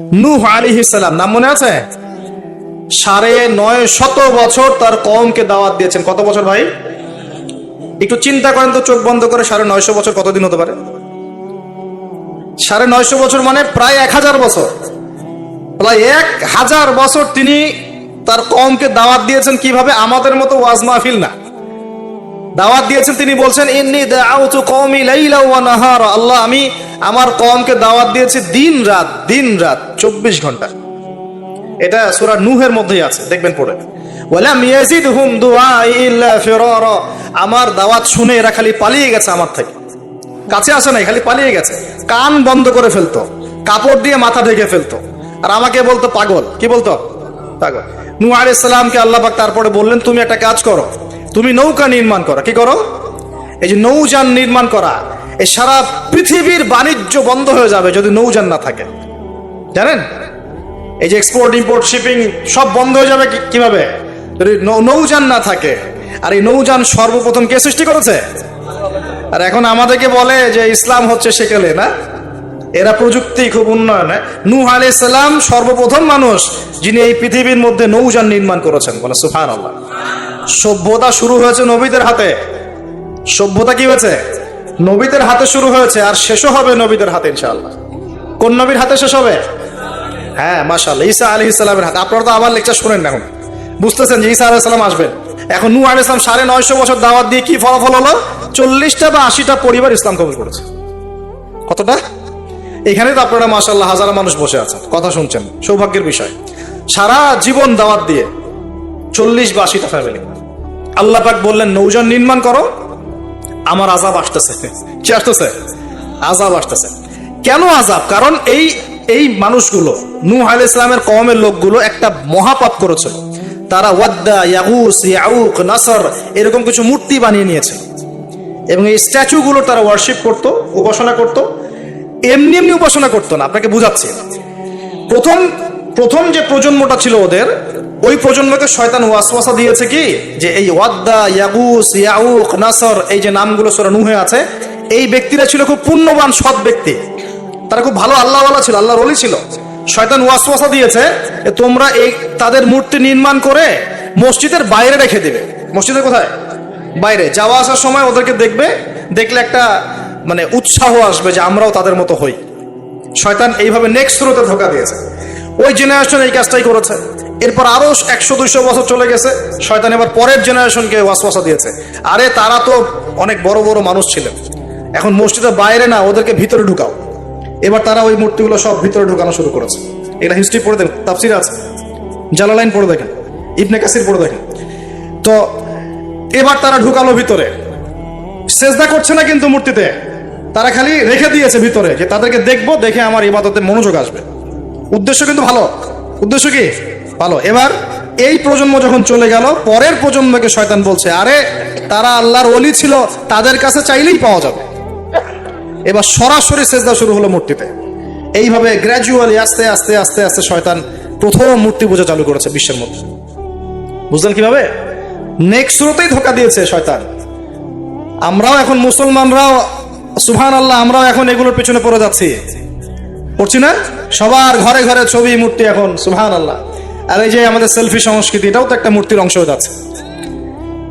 নূহ আলিহিসাল্লাম নাম মনে আছে? সাড়ে নয় শত বছর তার কমকে দাওয়াত দিয়েছেন। কত বছর ভাই? একটু চিন্তা করেন তো, চোখ বন্ধ করে সাড়ে নয়শো বছর কতদিন হতে পারে? সাড়ে নয়শো বছর মানে প্রায় এক হাজার বছর। প্রায় এক হাজার বছর তিনি তার কমকে দাওয়াত দিয়েছেন কীভাবে? আমাদের মতো ওয়াজ মাহফিল না। দাওয়াত দিয়েছেন, তিনি বলছেন, ইন্নি দাউতু কওমি লাইলা ওয়া নাহারা। আল্লাহ, আমি আমার কওমকে দাওয়াত দিয়েছি দিন রাত দিন রাত 24 ঘণ্টা। এটা সূরা নূহের মধ্যেই আছে, দেখবেন পড়ে। ওয়ালাম ইয়াজিদহুম দুআই ইল্লা ফিরারা। আমার দাওয়াত শুনে এরা খালি পালিয়ে গেছে আমার থেকে। কাছে আসে নাই, খালি পালিয়ে গেছে। কান বন্ধ করে ফেলতো, কাপড় দিয়ে মাথা ঢেকে ফেলতো। আর আমাকে বলতো, পাগল। কি বলতো? পাগল। নূহ আলাইহিস সালামকে আল্লাহ পাক তারপরে বললেন, তুমি একটা কাজ করো তুমি নৌকা নির্মাণ করা। কি করো? এই যে নৌযান নির্মাণ করা এই সারা পৃথিবীর বাণিজ্য বন্ধ হয়ে যাবে যদি নৌযান না থাকে। জানেন? এই যে এক্সপোর্ট ইম্পোর্ট শিপিং সব বন্ধ হয়ে যাবে কীভাবে? যদি নৌযান না থাকে, আর এই নৌযান সর্বপ্রথম কে সৃষ্টি করেছে? আর এখন আমাদেরকে বলে যে ইসলাম হচ্ছে সেকেলে, না? এরা প্রযুক্তি খুব উন্নয়নে। নূহ আলাইহিস সালাম সর্বপ্রথম মানুষ যিনি এই পৃথিবীর মধ্যে নৌযান নির্মাণ করেছেন। বলে সুফান আল্লাহ সভ্যতা শুরু হয়েছে নবীদের হাতে। সভ্যতা কি হয়েছে? নবীদের হাতে শুরু হয়েছে আর শেষও হবে নবীদের হাতে, ইনশাআল্লাহ। কোন নবীর হাতে শেষ হবে? হ্যাঁ মাশাআল্লাহ, ঈসা আলাইহিস সালামের হাতে। আপনারা তো আবার লেকচার শুনেন না এখন। বুঝতেছেন যে ঈসা আলাইহিস সালাম আসবেন। এখন নূহ আলাইহিস ইসলাম সাড়ে নয়শো বছর দাওয়াত দিয়ে কি ফলাফল হলো? চল্লিশটা বা আশিটা পরিবার ইসলাম কবুল করেছে। কতটা? এখানে তো আপনারা মাশাল্লাহ হাজার মানুষ বসে আছেন। কথা শুনছেন, সৌভাগ্যের বিষয়। সারা জীবন দাওয়াত দিয়ে চল্লিশ বা আশিটা ফ্যামিলি আল্লাহ পাক বললেন নৌজন নির্মাণ করো, আমার আজাব আসতেছে। কি আসতেছে? আজাব আসতেছে। কেন আজাব কারণ এই এই মানুষগুলো, নূহ আলাইহিস ইসলামের কওমের লোকগুলো একটা মহাপাপ করেছিল। তারা ওয়াদ্দা, ইয়াগুস, ইয়াউক, নাসর, এরকম কিছু মূর্তি বানিয়ে নিয়েছে। এবং এই স্ট্যাচুগুলো তারা ওয়ার্শিপ করত, উপাসনা করত। এমনি এমনি উপাসনা করতো না, আপনাকে বুঝাচ্ছি। প্রথম প্রথম যে প্রজন্মটা ছিল ওদের, ওই প্রজন্মকে শয়তান ওয়াসওয়াসা দিয়েছে কি? যে এই ওয়াদ্দা ইয়াগুস ইয়াউক নাসর, এই যে নামগুলো সোরা নুহে আছে, এই ব্যক্তিরা ছিল খুব পুণ্যবান, সৎ ব্যক্তি। তারা খুব ভালো আল্লাহওয়ালা ছিল, আল্লাহর অলি ছিল। শয়তান ওয়াসওয়াসা দিয়েছে তোমরা এই তাদের মূর্তি নির্মাণ করে মসজিদের বাইরে রেখে দিবে। মসজিদের কোথায়? বাইরে। যাওয়া আসার সময় ওদেরকে দেখবে, দেখলে একটা মানে উৎসাহ আসবে যে আমরাও তাদের মতো হই। শয়তান এইভাবে নেক্সট থ্রোতে ধোকা দিয়েছে। ওই জেনারেশন এই কাজটাই করেছে। এরপর আরও একশো, দুইশো বছর চলে গেছে, শয়তান এবার পরের জেনারেশনকে ওয়াসওয়াসা দিয়েছে। আরে তারা তো অনেক বড় বড় মানুষ ছিলেন। এখন মসজিদের বাইরে না, ওদেরকে ভিতরে ঢুকাও। এবার তারা ওই মূর্তিগুলো সব ভিতরে ঢুকানো শুরু করেছে। এটা হিস্ট্রি পড়ে দেখেন, তাফসির আছে। জালালাইন পড়ে দেখেন, ইবনে কাসির পড়ে দেখেন। তো এবার তারা ঢুকালো ভিতরে। সেজদা করছে না কিন্তু মূর্তিতে। তারা খালি রেখে দিয়েছে ভিতরে, যে তাদেরকে দেখব, দেখে আমার ইবাদতে মনোযোগ আসবে। উদ্দেশ্য কিন্তু ভালো। উদ্দেশ্য কি? ভালো। এবার এই প্রজন্ম যখন চলে গেল, পরের প্রজন্মকে শয়তান বলছে, আরে, তারা আল্লাহর অলি ছিল, তাদের কাছে চাইলেই পাওয়া যাবে। এবার সরাসরি সেজদা শুরু হলো মূর্তিতে। এইভাবে গ্র্যাজুয়ালি আস্তে আস্তে আস্তে আস্তে শয়তান প্রথম মূর্তি পূজা চালু করেছে বিশ্বের মধ্যে। বুঝলেন কীভাবে? নেক্সট শুরুতেই ধোকা দিয়েছে শয়তান। আমরাও এখন মুসলমানরাও সুহান আল্লাহ আমরাও এখন এগুলোর পিছনে পড়ে যাচ্ছি। পড়ছি না? সবার ঘরে ঘরে ছবি, মূর্তি এখন সুহান আল্লাহ আর এই যে আমাদের সেলফি সংস্কৃতি, এটাও তো একটা মূর্তির অংশ হয়ে যাচ্ছে।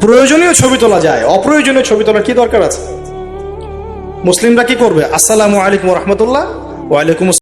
প্রয়োজনীয় ছবি তোলা যায়, অপ্রয়োজনীয় ছবি তোলা কি দরকার আছে? মুসলিমরা কি করবে? আসসালামু আলাইকুম রহমতুল্লাহ ওয়ালাইকুম